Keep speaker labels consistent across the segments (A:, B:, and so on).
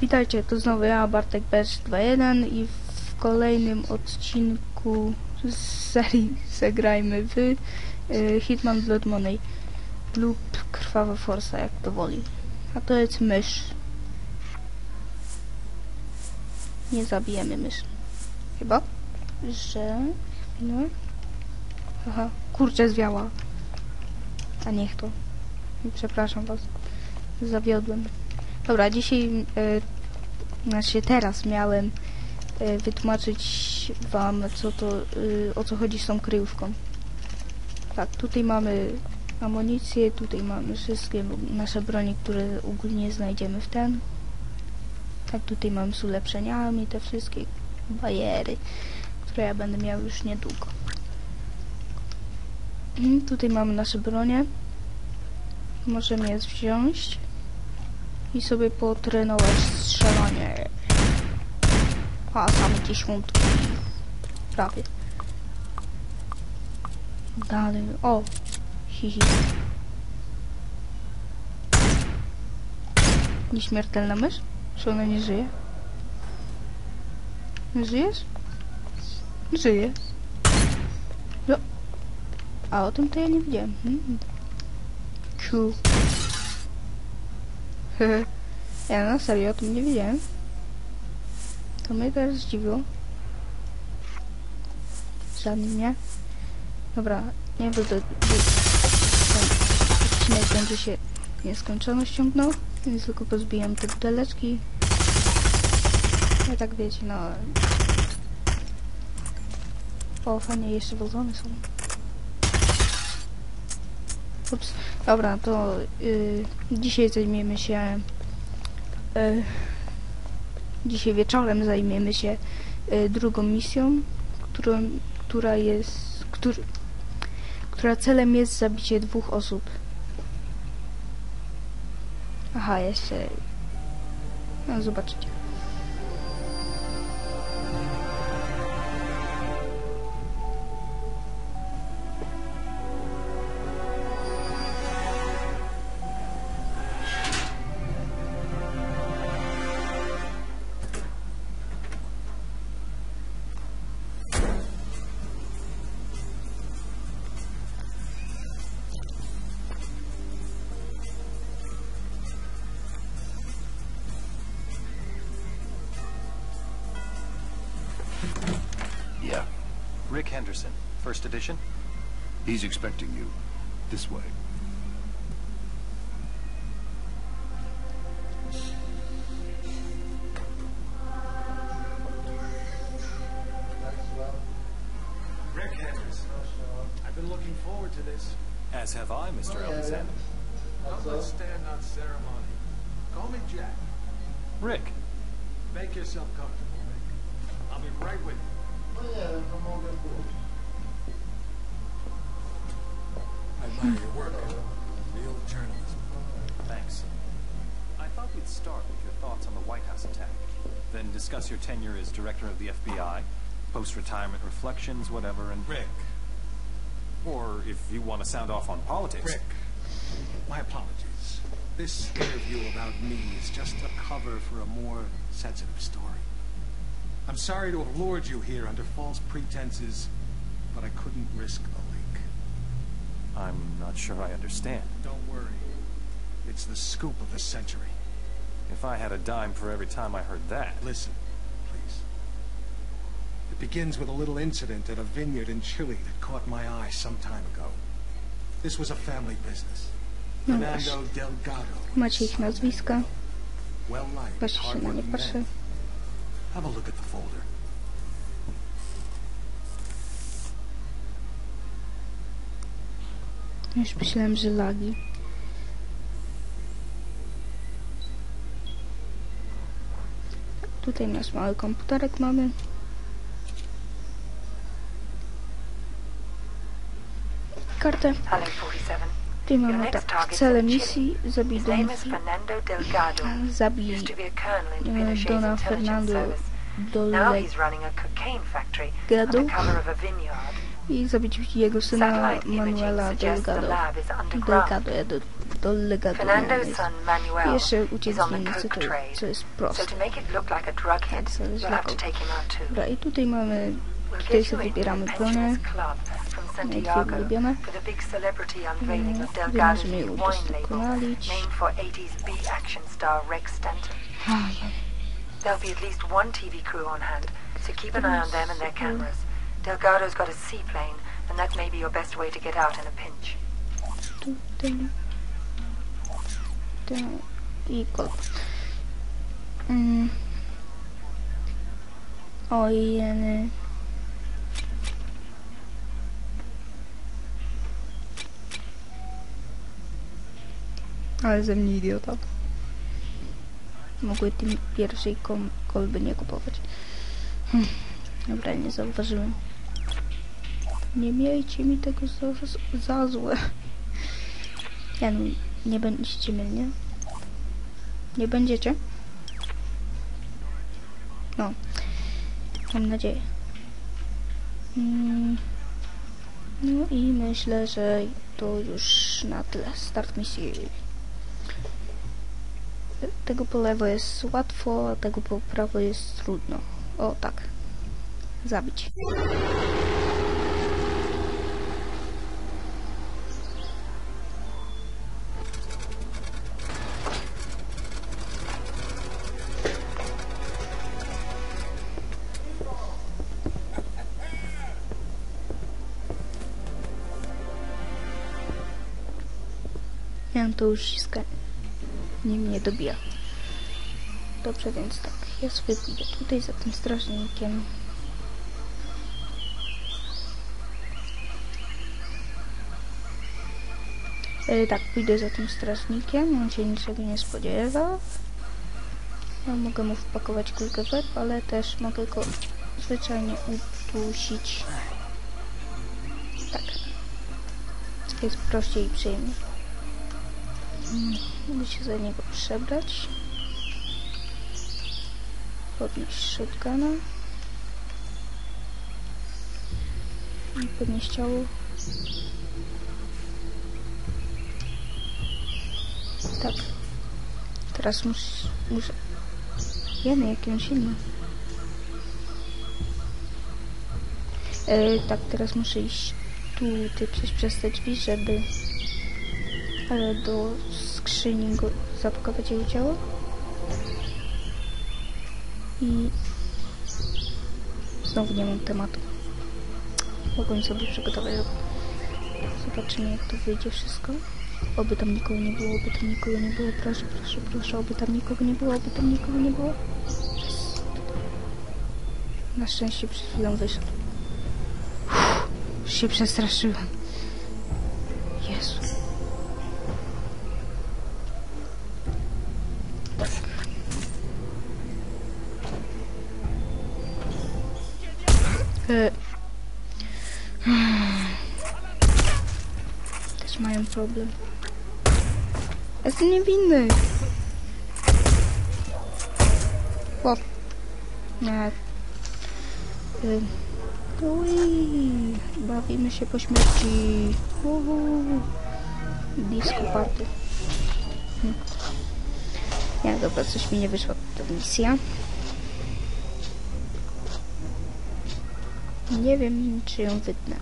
A: Witajcie, to znowu ja, Bartek Becz21 i w kolejnym odcinku z serii zagrajmy w y, Hitman Blood Money lub Krwawa Forsa, jak to woli. A to jest mysz. Nie zabijemy mysz. Chyba, że... No. Aha, kurczę zwiała. A niech to. Przepraszam was. Zawiodłem. Dobra, dzisiaj, e, znaczy teraz miałem e, wytłumaczyć wam, co to, e, o co chodzi z tą kryjówką. Tak, tutaj mamy amunicję, tutaj mamy wszystkie nasze broni, które ogólnie znajdziemy w ten. Tak, tutaj mamy z ulepszeniami, te wszystkie bajery, które ja będę miał już niedługo. Mm, Tutaj mamy nasze bronie. Możemy je wziąć i sobie potrenować strzelanie. A, same dziesiątki. Prawie. Dalej. O! Hihi. Nieśmiertelna mysz? Czy ona nie żyje? Żyjesz? Żyje. No. A o tym to ja nie wiedziałem. Hmm. Cool. Ja na serio o tym nie wiedziałem. To mnie teraz zdziwiło. Żadnym nie. Dobra, nie będę... Ten odcinek będzie się nieskończoność ciągnął, więc tylko pozbijam te buteleczki. Ja tak wiecie, no... O, fajnie, jeszcze wozony są. Ups. Dobra, to y, dzisiaj zajmiemy się. Y, dzisiaj wieczorem zajmiemy się y, drugą misją, którą, która jest. Który, która celem jest zabicie dwóch osób. Aha, jeszcze. No, zobaczycie.
B: Rick Henderson, first edition.
C: he's expecting you. This way.
D: Rick Henderson. I've been looking forward to this.
B: As have I, Mr. Oh, Alexander.
D: Don't let's stand on ceremony. Call me Jack.
B: Rick,
D: Make yourself comfortable, Rick. I'll be right with you. I admire your work. Real journalism.
B: thanks. I thought we'd start with your thoughts on the White House attack, then discuss your tenure as director of the FBI, post-retirement reflections, whatever, and
D: Rick.
B: or if you want to sound off on politics.
D: Rick. My apologies. This interview about me is just a cover for a more sensitive story. I'm sorry to have lured you here under false pretenses, but I couldn't risk a leak.
B: I'm not sure I understand.
D: Don't worry. It's the scoop of the century.
B: If I had a dime for every time I heard that.
D: Listen, please. It begins with a little incident at a vineyard in Chile that caught my eye some time ago. This was a family business.
A: No
D: Fernando Delgado.
A: Macie ich nazwiska.
D: Well-liked,
A: Właśnie na nie
D: hard-working man. Have a look at the folder.
A: Już myślałem, że lagi. Tutaj nasz mały komputerek mamy. Kartę.
E: Hello, 47.
A: Tutaj mamy tak, cele misji, zabij
E: His
A: Dona,
E: Fernando Delgado.
A: zabij e, Dona Fernando
E: vineyard.
A: i zabić jego syna Manuela Delgado. Delgado, ja do, do legatu.
E: Fernando's son
A: I jeszcze uciec z
E: trade.
A: co jest proste. Tak,
E: you'll
A: jest. Dobra, i tutaj mamy, tutaj sobie wybieramy plony.
E: Santiago for 80s b-action star Rex
A: Ojej.
E: There'll be at least one TV crew on hand, so keep an eye on them and their cameras. Delgado's got a seaplane, and that may be your best way to get out in a pinch.
A: I kot. Ale ze mnie idiota. Mogły tym pierwszej kolby nie kupować. Hm. Dobra, nie zauważyłem. Nie miejcie mi tego za, za złe. Ja no, nie będziecie mnie. Nie będziecie? No. Mam nadzieję. Mm. No i myślę, że to już na tyle. Start misji. Tego po lewo jest łatwo, a tego po prawo jest trudno. O, tak. Zabić. Mam to uściskanie. Nie mnie dobija. Dobrze, więc tak. Ja sobie pójdę tutaj za tym strażnikiem. E, tak, pójdę za tym strażnikiem. On się niczego nie spodziewa. Ja mogę mu wpakować kulkę w ale też mogę go zwyczajnie udusić. Tak. Jest prościej i przyjemniej. Mm, Mogę się za niego przebrać. Podnieść shotguna. I podnieść ciało. Tak. Teraz mus, muszę... Jeny, jaki on silny. E, tak, teraz muszę iść tu, ty przejść przez te drzwi, żeby ale do skrzyni go zapakować jego ciało. I znowu nie mam tematu. Mogłem sobie przygotować. Zobaczymy jak to wyjdzie wszystko. Oby tam nikogo nie było, oby tam nikogo nie było. Proszę, proszę, proszę, oby tam nikogo nie było, oby tam nikogo nie było. Na szczęście przed chwilą wyszedł. Uff, się przestraszyłem. Też mają problem. Jestem niewinny. O. Nie. Y. Ui. Bawimy się po śmierci. Uhu. Disco party. Hm. Nie, dobra, coś mi nie wyszła ta misja. Nie wiem, czy ją wytnę.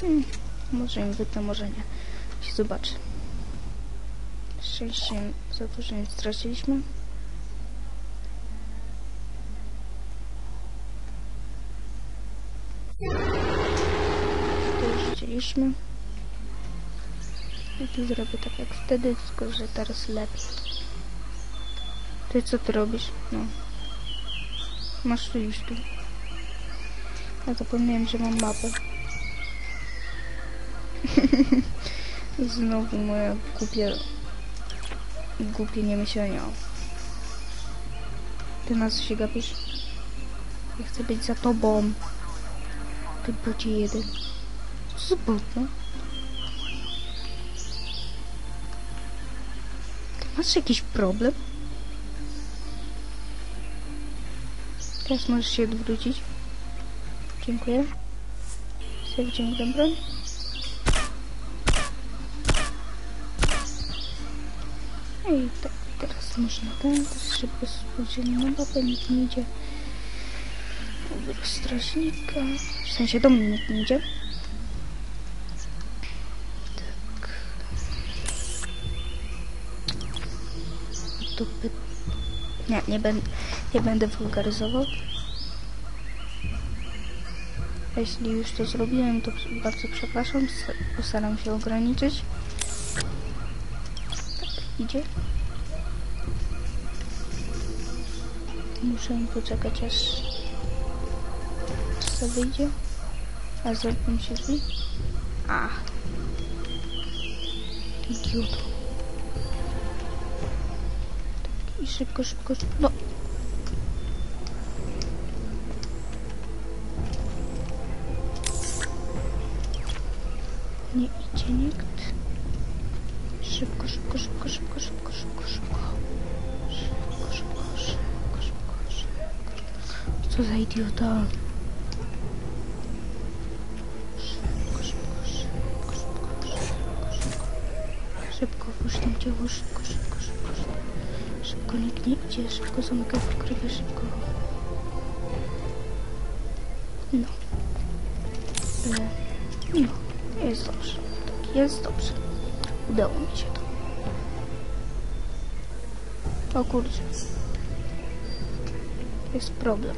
A: Hmm, może ją wytnę, może nie. Się zobaczy. Szczęście za to, że nie straciliśmy. To już widzieliśmy. I tu zrobię tak jak wtedy, tylko że teraz lepiej. Ty co ty robisz? No. Masz wyjść tu. Ja zapomniałem, że mam mapę. Znowu moja głupie... Głupie niemyślenia. Ty na co się gapisz? Ja chcę być za tobą. Ty bucie jeden. Co no? Ty masz jakiś problem? Teraz możesz się odwrócić. Dziękuję. Sobie wyciągnę broń. No i tak, teraz można ten, też szybko spojrzeli na mapę, nikt nie idzie. Wybór strażnika, w sensie do mnie nikt nie idzie. Tak. By... Nie, nie, będę, nie będę wulgaryzował. Jeśli już to zrobiłem, to bardzo przepraszam. Postaram się ograniczyć. Tak, idzie. Muszę poczekać aż co wyjdzie. A zamkną się drzwi. A. Idioto. Tak, I szybko, szybko, szybko. No. Nie idzie nikt. Szybko, szybko, szybko, szybko, szybko, szybko, szybko. Szybko, szybko, szybko, szybko, szybko. Co za idiota. Szybko, szybko, szybko, szybko, szybko, szybko. Szybko, włóż tam dzieło, szybko, szybko, szybko, szybko. Szybko, nikt nie idzie, szybko zamykaj pokrywę, szybko. No. Jest dobrze. Udało mi się to. O kurczę. Jest problem.